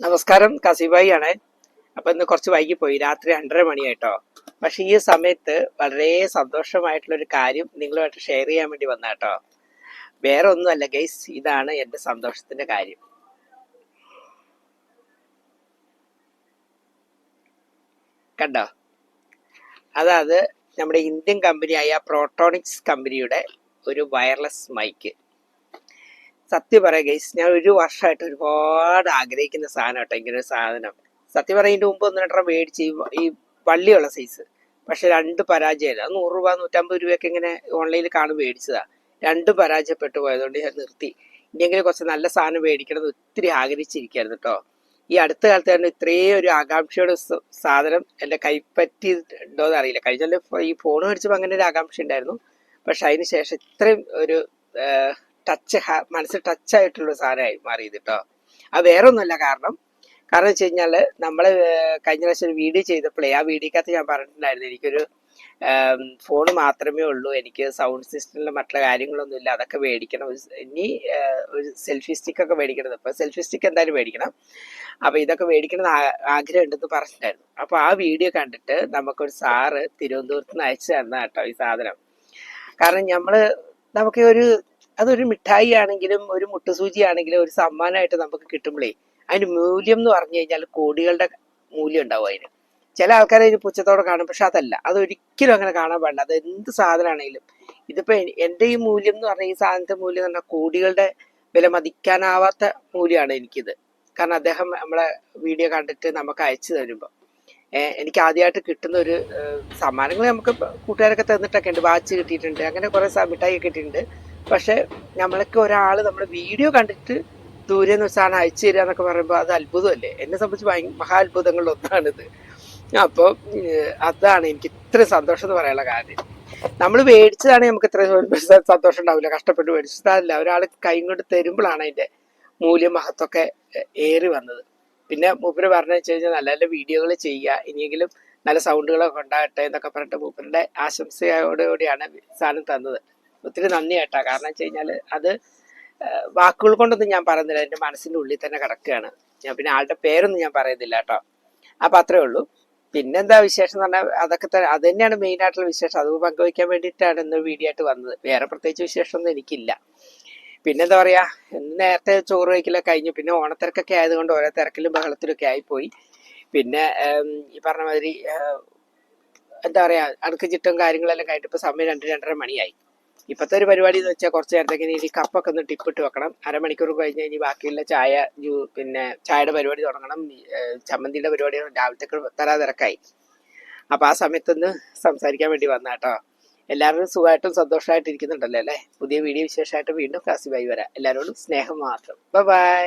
നമസ്കാരം. കസിബായി ആണ് അപ്പൊ ഇന്ന് കുറച്ച് വൈകി പോയി രാത്രി രണ്ടര മണിയായിട്ടോ. പക്ഷെ ഈ സമയത്ത് വളരെ സന്തോഷമായിട്ടുള്ള ഒരു കാര്യം നിങ്ങളുമായിട്ട് ഷെയർ ചെയ്യാൻ വേണ്ടി വന്ന കേട്ടോ വേറെ ഒന്നുമല്ല ഗൈസ് ഇതാണ് എന്റെ സന്തോഷത്തിന്റെ കാര്യം. കണ്ടോ? അതായത് നമ്മുടെ ഇന്ത്യൻ കമ്പനിയായ പ്രോട്ടോണിക്സ് കമ്പനിയുടെ ഒരു വയർലെസ് മൈക്ക് സത്യം പറയാം ഗൈസ് ഞാൻ ഒരു വർഷമായിട്ട് ഒരുപാട് ആഗ്രഹിക്കുന്ന സാധനം കേട്ടോ ഇങ്ങനെ ഒരു സാധനം. സത്യം പറയുന്നതിന് മുമ്പ് ഒന്ന് രണ്ടെണ്ണം മേടിച്ച് ഈ- വള്ളിയുള്ള സൈസ് പക്ഷെ രണ്ട് പരാജയമല്ല നൂറ് രൂപ നൂറ്റമ്പത് രൂപയൊക്കെ ഇങ്ങനെ ഓൺലൈനിൽ കാണും മേടിച്ചതാ. രണ്ട് പരാജയപ്പെട്ടു പോയതുകൊണ്ട് ഞാൻ നിർത്തി. ഇനിയെങ്കിലും കുറച്ച് നല്ല സാധനം മേടിക്കണമെന്ന് ഒത്തിരി ആഗ്രഹിച്ചിരിക്കുകയായിരുന്നു കേട്ടോ ഈ അടുത്ത കാലത്ത് തന്നെ ഇത്രയും ഒരു ആകാംക്ഷയുടെ സാധനം എന്റെ കൈപ്പറ്റിയിട്ടുണ്ടോയെന്ന് അറിയില്ല. കഴിഞ്ഞാൽ ഈ ഫോൺ മേടിച്ചപ്പോൾ അങ്ങനെ ഒരു ആകാംക്ഷ ഉണ്ടായിരുന്നു പക്ഷെ അതിന് ശേഷം ഇത്രയും ഒരു ടച്ച് മനസ്സിൽ ടച്ച് ആയിട്ടുള്ള സാധനമായി മാറിയത് കേട്ടോ അത് വേറെ ഒന്നുമല്ല കാരണം കാരണം വെച്ച് കഴിഞ്ഞാൽ നമ്മൾ കഴിഞ്ഞ പ്രാവശ്യം ഒരു വീഡിയോ ചെയ്തപ്പോഴേ ആ വീഡിയോക്കകത്ത് ഞാൻ പറഞ്ഞിട്ടുണ്ടായിരുന്നു എനിക്കൊരു ഫോൺ മാത്രമേ ഉള്ളൂ എനിക്ക് സൗണ്ട് സിസ്റ്റത്തിലെ മറ്റുള്ള കാര്യങ്ങളൊന്നും ഇല്ല അതൊക്കെ മേടിക്കണം ഇനി ഒരു സെൽഫി സ്റ്റിക്കൊക്കെ മേടിക്കണം അപ്പോൾ സെൽഫി സ്റ്റിക്ക് എന്തായാലും മേടിക്കണം. അപ്പോൾ ഇതൊക്കെ മേടിക്കണം ആഗ്രഹം ഉണ്ടെന്ന് പറഞ്ഞിട്ടുണ്ടായിരുന്നു. അപ്പോൾ ആ വീഡിയോ കണ്ടിട്ട് നമുക്കൊരു സാറ് തിരുവനന്തപുരത്ത് നിന്ന് അയച്ചു തന്ന കേട്ടോ ഈ സാധനം. കാരണം നമ്മൾ നമുക്ക് ഒരു അതൊരു മിഠായി ആണെങ്കിലും ഒരു മുട്ടുസൂചി ആണെങ്കിലും ഒരു സമ്മാനമായിട്ട് നമുക്ക് കിട്ടുമ്പോഴേ അതിന് മൂല്യം എന്ന് പറഞ്ഞു കഴിഞ്ഞാൽ കോടികളുടെ മൂല്യം ഉണ്ടാവും അതിന്. ചില ആൾക്കാരെ അതിന് പുച്ഛത്തോടെ കാണും പക്ഷെ അതല്ല. അതൊരിക്കലും അങ്ങനെ കാണാൻ പാടില്ല. അത് എന്ത് സാധനമാണെങ്കിലും. ഇതിപ്പോ എന്റെ ഈ മൂല്യം എന്ന് പറഞ്ഞാൽ ഈ സാധനത്തെ മൂല്യം എന്ന് പറഞ്ഞാൽ കോടികളുടെ വില മതിക്കാനാവാത്ത മൂല്യമാണ് എനിക്കിത്. കാരണം അദ്ദേഹം നമ്മളെ വീഡിയോ കണ്ടിട്ട് നമുക്ക് അയച്ചു തരുമ്പോൾ എനിക്ക് ആദ്യമായിട്ട് കിട്ടുന്ന ഒരു സമ്മാനങ്ങൾ നമുക്ക് കൂട്ടുകാരൊക്കെ തന്നിട്ടൊക്കെ ഉണ്ട്. വാച്ച് കിട്ടിയിട്ടുണ്ട്. അങ്ങനെ കുറെ മിഠായി കിട്ടിയിട്ടുണ്ട് പക്ഷെ നമ്മളൊക്കെ ഒരാൾ നമ്മുടെ വീഡിയോ കണ്ടിട്ട് ദൂരെ നിന്ന് സാധനം അയച്ചു തരിക എന്നൊക്കെ പറയുമ്പോൾ അത് അത്ഭുതമല്ലേ? എന്നെ സംബന്ധിച്ച് ഭയങ്കര മഹാ അത്ഭുതങ്ങളിൽ ഒന്നാണിത് അപ്പോൾ അതാണ് എനിക്ക് ഇത്ര സന്തോഷം എന്ന് പറയാനുള്ള കാര്യം. നമ്മൾ മേടിച്ചതാണ് നമുക്ക് ഇത്ര സന്തോഷം ഉണ്ടാവില്ല. കഷ്ടപ്പെട്ട് മേടിച്ചതല്ല ഒരാൾ കൈ കൊണ്ട് തരുമ്പോഴാണ് അതിന്റെ മൂല്യം മഹത്വമൊക്കെ ഏറി വന്നത്. പിന്നെ മൂപ്പര് പറഞ്ഞു വെച്ച് കഴിഞ്ഞാൽ നല്ല നല്ല വീഡിയോകൾ ചെയ്യുക. ഇനിയെങ്കിലും നല്ല സൗണ്ടുകളൊക്കെ ഉണ്ടാകട്ടെ എന്നൊക്കെ പറഞ്ഞിട്ട് മൂപ്പരുടെ ആശംസയോടുകൂടിയാണ് സാധനം തന്നത്. ഒത്തിരി നന്ദി കേട്ടാ. കാരണം വെച്ച് കഴിഞ്ഞാൽ അത് വാക്കുകൾ കൊണ്ടൊന്നും ഞാൻ പറയുന്നില്ല. എന്റെ മനസ്സിന്റെ ഉള്ളിൽ തന്നെ കിടക്കുകയാണ്. ഞാൻ പിന്നെ ആളുടെ പേരൊന്നും ഞാൻ പറയുന്നില്ല കേട്ടോ. അപ്പം അത്രേ ഉള്ളൂ. പിന്നെന്താ വിശേഷം എന്ന് പറഞ്ഞാൽ അതൊക്കെ തന്നെ അത് തന്നെയാണ് മെയിൻ ആയിട്ടുള്ള വിശേഷം. അത് പങ്കുവയ്ക്കാൻ വേണ്ടിയിട്ടാണ് ഇന്ന് വീഡിയോ ആയിട്ട് വന്നത്. വേറെ പ്രത്യേകിച്ച് വിശേഷമൊന്നും എനിക്കില്ല. പിന്നെന്താ പറയാ നേരത്തെ ചോറ് കഴിക്കലൊക്കെ കഴിഞ്ഞു. പിന്നെ ഓണത്തിരക്കൊക്കെ ആയതുകൊണ്ട് ഓരോ തിരക്കിലും ബഹളത്തിലൊക്കെ ആയിപ്പോയി. പിന്നെ ഈ പറഞ്ഞ മാതിരി എന്താ പറയാ അടുക്ക് ചിട്ടും കാര്യങ്ങളെല്ലാം കഴിഞ്ഞിട്ട് ഇപ്പൊ സമയം രണ്ട് രണ്ടര മണിയായി. ഇപ്പത്തെ ഒരു പരിപാടി എന്ന് വെച്ചാൽ കുറച്ച് നേരത്തേക്ക് ഇനി കപ്പൊക്കെ ഒന്ന് ടിപ്പിട്ട് വെക്കണം. അരമണിക്കൂർ കഴിഞ്ഞ് ഇനി ബാക്കിയുള്ള ചായ പിന്നെ ചായയുടെ പരിപാടി തുടങ്ങണം. ചമ്മന്തിയുടെ പരിപാടി രാവിലത്തേക്ക് തരാ തിരക്കായി. അപ്പം ആ സമയത്തൊന്ന് സംസാരിക്കാൻ വേണ്ടി വന്ന കേട്ടോ എല്ലാവരും സുഖമായിട്ടും സന്തോഷമായിട്ടിരിക്കുന്നുണ്ടല്ലോ അല്ലേ? പുതിയ വീഡിയോ വിശേഷമായിട്ട് വീണ്ടും കാസിബായി വരാം. എല്ലാവരോടും സ്നേഹം മാത്രം. ബൈ.